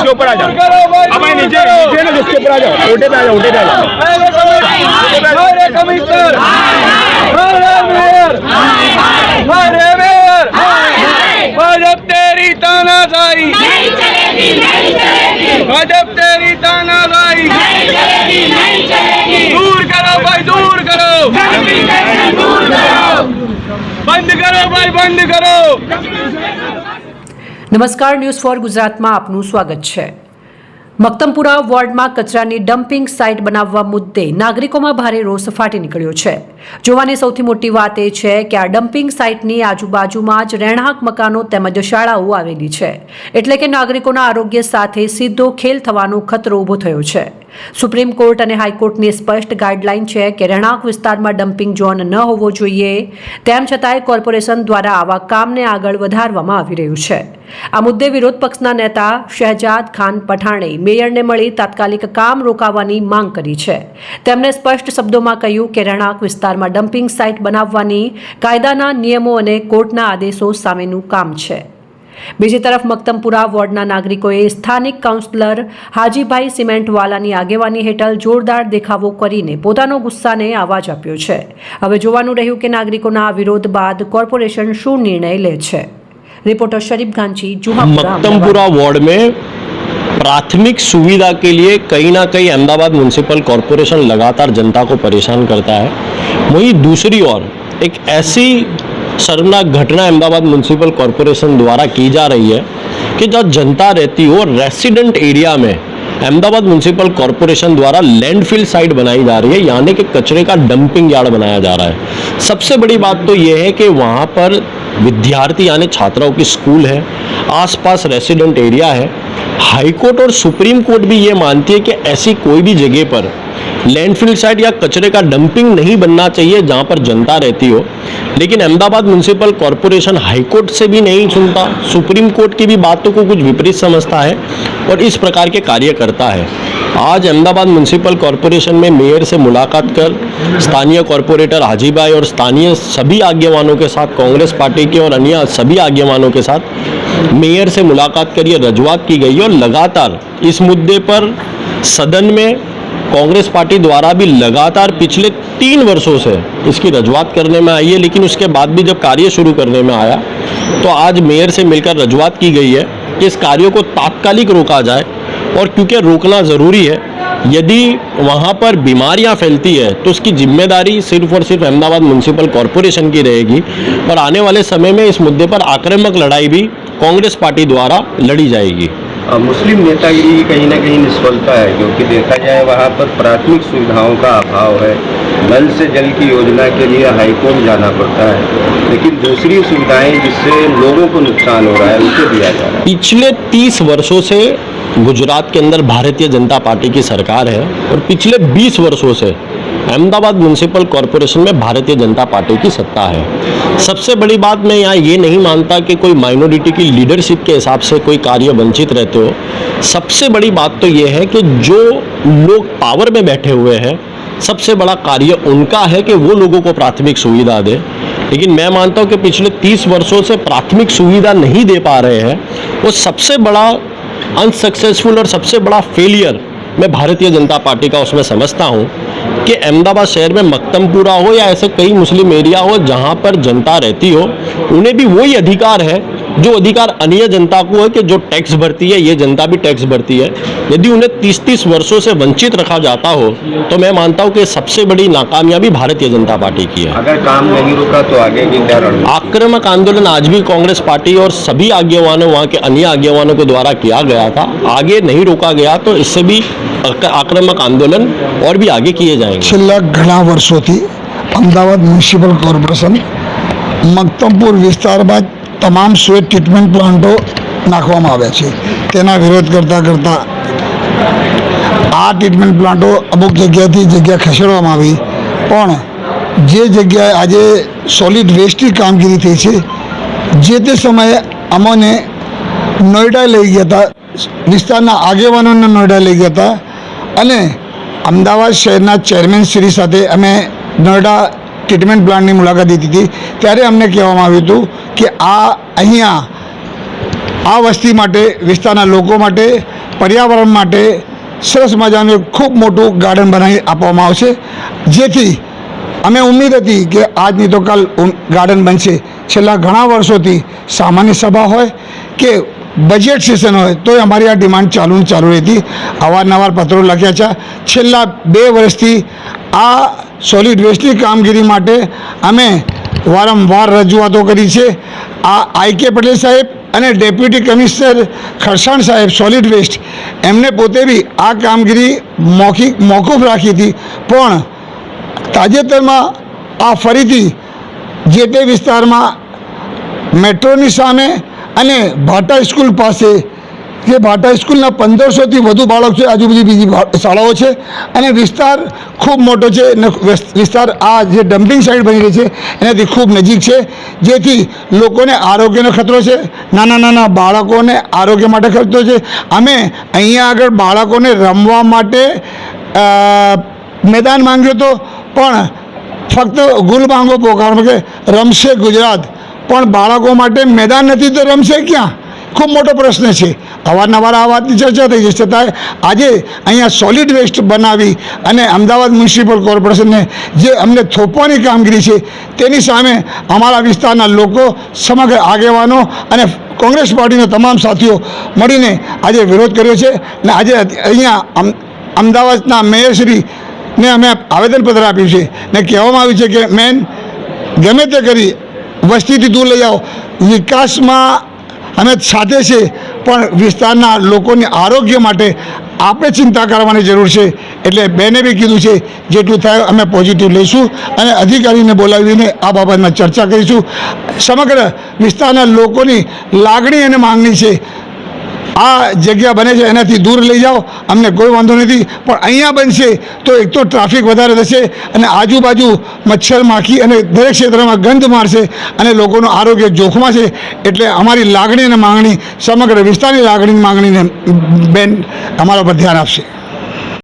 भाजप ऊपर आ जाओ अब तेरी तानाशाही भाजपा तेरी ताना દૂર કરો. બંધ કરો ભાઈ બંધ કરો. નમસ્કાર ન્યૂઝ ફોર ગુજરાતમાં આપનું સ્વાગત છે. મક્તમપુરા વોર્ડમાં કચરાની ડમ્પિંગ સાઇટ બનાવવા મુદ્દે નાગરિકોમાં ભારે રોષ ફાટી નીકળ્યો છે. જોવાની સૌથી મોટી વાત એ છે કે આ ડમ્પિંગ સાઇટની આજુબાજુમાં જ રહેણાંક મકાનો તેમજ શાળાઓ આવેલી છે. એટલે કે નાગરિકોના આરોગ્ય સાથે સીધો ખેલ થવાનો ખતરો ઊભો થયો છે. સુપ્રીમ કોર્ટ અને હાઈકોર્ટની સ્પષ્ટ ગાઈડલાઇન છે કે રહેણાંક વિસ્તારમાં ડમ્પિંગ ઝોન ન હોવો જોઈએ. તેમ છતાંય કોર્પોરેશન દ્વારા આવા કામને આગળ વધારવામાં આવી રહ્યું છે. આ મુદ્દે વિરોધ પક્ષના નેતા શહેજાદ ખાન પઠાણે મેયરને મળી તાત્કાલિક કામ રોકાવાની માંગ કરી છે. તેમણે સ્પષ્ટ શબ્દોમાં કહ્યું કે રહેણાંક વિસ્તારમાં ડમ્પિંગ સાઇટ બનાવવાની કાયદાના નિયમો અને કોર્ટના આદેશો સામેનું કામ છે. બીજી તરફ મક્તમપુરા વોર્ડના નાગરિકોએ સ્થાનિક કાઉન્સિલર હાજીભાઈ સિમેન્ટવાલાની આગેવાની હેઠળ જોરદાર દેખાવો કરીને પોતાનો ગુસ્સાને આવાજ આપ્યો છે. હવે જોવાનું રહ્યું કે નાગરિકોના વિરોધ બાદ કોર્પોરેશન શું નિર્ણય લે છે. रिपोर्टर शरीफ गांची मक्तमपुरा वार्ड में प्राथमिक सुविधा के लिए कहीं ना कहीं अहमदाबाद म्यूनसिपल कॉरपोरेशन लगातार जनता को परेशान करता है। वहीं दूसरी ओर एक ऐसी शर्मनाक घटना अहमदाबाद म्यूनसिपल कॉरपोरेशन द्वारा की जा रही है कि जहाँ जनता रहती हो रेसिडेंट एरिया में अहमदाबाद म्यूनसिपल कॉरपोरेशन द्वारा लैंडफिल साइट बनाई जा रही है यानी कि कचरे का डंपिंग यार्ड बनाया जा रहा है। सबसे बड़ी बात तो यह है कि वहाँ पर विद्यार्थी यानी छात्राओं की स्कूल है आसपास रेसिडेंट एरिया है हाईकोर्ट और सुप्रीम कोर्ट भी ये मानती है कि ऐसी कोई भी जगह पर लैंडफिल साइट या कचरे का डंपिंग नहीं बनना चाहिए जहाँ पर जनता रहती हो। लेकिन अहमदाबाद म्यूनसिपल कॉरपोरेशन हाईकोर्ट से भी नहीं सुनता। सुप्रीम कोर्ट की भी बातों को कुछ विपरीत समझता है और इस प्रकार के कार्य करता है। आज अहमदाबाद म्यूनसिपल कॉरपोरेशन में मेयर से मुलाकात कर स्थानीय कॉरपोरेटर हाजीभाई और स्थानीय सभी आगेवानों के साथ, कांग्रेस पार्टी के और अन्य सभी आगेवानों के साथ मेयर से मुलाकात कर ये रजूआत की गई और लगातार इस मुद्दे पर सदन में कांग्रेस पार्टी द्वारा भी लगातार पिछले तीन वर्षों से इसकी रजूआत करने में आई है, लेकिन उसके बाद भी जब कार्य शुरू करने में आया तो आज मेयर से मिलकर रजूआत की गई है कि इस कार्य को तात्कालिक रोका जाए और क्योंकि रोकना ज़रूरी है, यदि वहाँ पर बीमारियाँ फैलती है तो उसकी ज़िम्मेदारी सिर्फ़ और सिर्फ़ अहमदाबाद म्यूनसिपल कॉरपोरेशन की रहेगी। और आने वाले समय में इस मुद्दे पर आक्रामक लड़ाई भी कांग्रेस पार्टी द्वारा लड़ी जाएगी। मुस्लिम नेतागिरी की कहीं ना कहीं निष्फलता है, क्योंकि देखा जाए वहाँ पर प्राथमिक सुविधाओं का अभाव है। नल से जल की योजना के लिए हाईकोर्ट जाना पड़ता है। लेकिन दूसरी सुविधाएँ जिससे लोगों को नुकसान हो रहा है, उसे दिया जा रहा है। पिछले तीस वर्षों से गुजरात के अंदर भारतीय जनता पार्टी की सरकार है और पिछले 20 वर्षों से अहमदाबाद म्यूनसिपल कॉरपोरेशन में भारतीय जनता पार्टी की सत्ता है। सबसे बड़ी बात मैं यहाँ ये नहीं मानता कि कोई माइनॉरिटी की लीडरशिप के हिसाब से कोई कार्य वंचित रहते हो। सबसे बड़ी बात तो ये है कि जो लोग पावर में बैठे हुए हैं, सबसे बड़ा कार्य उनका है कि वो लोगों को प्राथमिक सुविधा दे। लेकिन मैं मानता हूँ कि पिछले तीस वर्षों से प्राथमिक सुविधा नहीं दे पा रहे हैं। वो सबसे बड़ा अनसक्सेसफुल और सबसे बड़ा फेलियर मैं भारतीय जनता पार्टी का उसमें समझता हूँ। कि अहमदाबाद शहर में मक्तमपुरा हो या ऐसे कई मुस्लिम एरिया हो जहाँ पर जनता रहती हो उन्हें भी वही अधिकार है जो अधिकार अन्य जनता को है कि जो टैक्स भरती है ये जनता भी टैक्स भरती है यदि उन्हें तीस तीस वर्षों से वंचित रखा जाता हो तो मैं मानता हूँ कि सबसे बड़ी नाकामयाबी भारतीय जनता पार्टी की है अगर काम नहीं रुका तो आगे की क्या रणनीति आक्रामक आंदोलन आज भी कांग्रेस पार्टी और सभी आगेवानों वहाँ के अन्य आगेवानों के द्वारा किया गया था आगे नहीं रोका गया तो इससे भी आक- आक्रामक आंदोलन और भी आगे किए जाएंगे છેલ્લા ઘણા વર્ષોથી અમદાવાદ મ્યુનિસિપલ કોર્પોરેશન મક્તમપુર વિસ્તારમાં તમામ સ્વેટ ટ્રીટમેન્ટ પ્લાન્ટો નાખવામાં આવ્યા છે. તેના વિરોધ કરતાં કરતાં આ ટ્રીટમેન્ટ પ્લાન્ટો અમુક જગ્યાથી જગ્યા ખસેડવામાં આવી. પણ જે જગ્યાએ આજે સોલિડ વેસ્ટની કામગીરી થઈ છે, જે તે સમયે અમોને નોઈડા લઈ ગયા હતા. વિસ્તારના આગેવાનોને નોઈડા લઈ ગયા હતા. અને અમદાવાદ શહેરના ચેરમેન શ્રી સાથે અમે નોઈડા ટ્રીટમેન્ટ પ્લાન્ટની મુલાકાત લીધી હતી. ત્યારે અમને કહેવામાં આવ્યું હતું કે આ અહીંયા આ વસ્તી માટે, વિસ્તારના લોકો માટે, પર્યાવરણ માટે સરસ મજાનું એક ખૂબ મોટું ગાર્ડન બનાવી આપવામાં આવશે. જેથી અમે ઉમ્મીદ હતી કે આજની તો કાલ ગાર્ડન બનશે. છેલ્લા ઘણા વર્ષોથી સામાન્ય સભા હોય કે બજેટ સેશન હોય, તોય અમારી આ ડિમાન્ડ ચાલુ ચાલુ રહેતી. અવારનવાર પત્રો લખ્યા છે. છેલ્લા બે વર્ષથી આ સોલિડ વેસ્ટની કામગીરી માટે અમે વારંવાર રજૂઆતો કરી છે. આ આઈકે પટેલ સાહેબ અને ડેપ્યુટી કમિશનર ખરસાણ સાહેબ સોલિડ વેસ્ટ એમને પોતે બી આ કામગીરી મૌખિક મોકૂફ રાખી હતી. પણ તાજેતરમાં આ ફરીથી જે તે વિસ્તારમાં મેટ્રોની સામે અને ભાટા સ્કૂલ પાસે જે ભાટા સ્કૂલના પંદરસોથી વધુ બાળક છે, આજુબાજુ બીજી શાળાઓ છે. અને વિસ્તાર ખૂબ મોટો છે અને વિસ્તાર આ જે ડમ્પિંગ સાઇટ બની રહી છે, એનાથી ખૂબ નજીક છે. જેથી લોકોને આરોગ્યનો ખતરો છે, નાના નાના બાળકોને આરોગ્ય માટે ખતરો છે. અમે અહીંયા આગળ બાળકોને રમવા માટે મેદાન માંગ્યો હતું, પણ ફક્ત ગુલ માંગો પોકાર કે રમશે ગુજરાત. પણ બાળકો માટે મેદાન નથી, તો રમશે ક્યાં? ખૂબ મોટો પ્રશ્ન છે. અવારનવાર આ વાતની ચર્ચા થઈ છે છતાંય આજે અહીંયા સોલિડ વેસ્ટ બનાવી અને અમદાવાદ મ્યુનિસિપલ કોર્પોરેશનને જે અમને થોપવાની કામગીરી છે, તેની સામે અમારા વિસ્તારના લોકો, સમગ્ર આગેવાનો અને કોંગ્રેસ પાર્ટીના તમામ સાથીઓ મળીને આજે વિરોધ કર્યો છે અને આજે અહીંયા અમ- અમદાવાદના મેયરશ્રીને અમે આવેદનપત્ર આપ્યું છે. ને કહેવામાં આવ્યું છે કે, મેન, ગમે તે કરી વસ્તીથી દૂર લઈ જાઓ વિકાસમાં અમે સાથે છે પણ વિસ્તારના લોકોની આરોગ્ય માટે આપણે ચિંતા કરવાની જરૂર છે. એટલે બેને બી કીધું છે, જેટલું થાય અમે પોઝિટિવ લઈશું અને અધિકારીને બોલાવીને આ બાબતમાં ચર્ચા કરીશું. સમગ્ર વિસ્તારના લોકોની લાગણી અને માંગણી છે આ જગ્યા બને છે, એનાથી દૂર લઈ જાઓ, અમને કોઈ વાંધો નથી. પણ અહીંયા બનશે તો એક તો ટ્રાફિક વધારે થશે અને આજુબાજુ મચ્છર માખી અને દરેક ક્ષેત્રમાં ગંધ મારશે અને લોકોનું આરોગ્ય જોખમાં છે એટલે અમારી લાગણી અને માંગણી, સમગ્ર વિસ્તારની લાગણીની માંગણીને બેન અમારા પર ધ્યાન આપશે.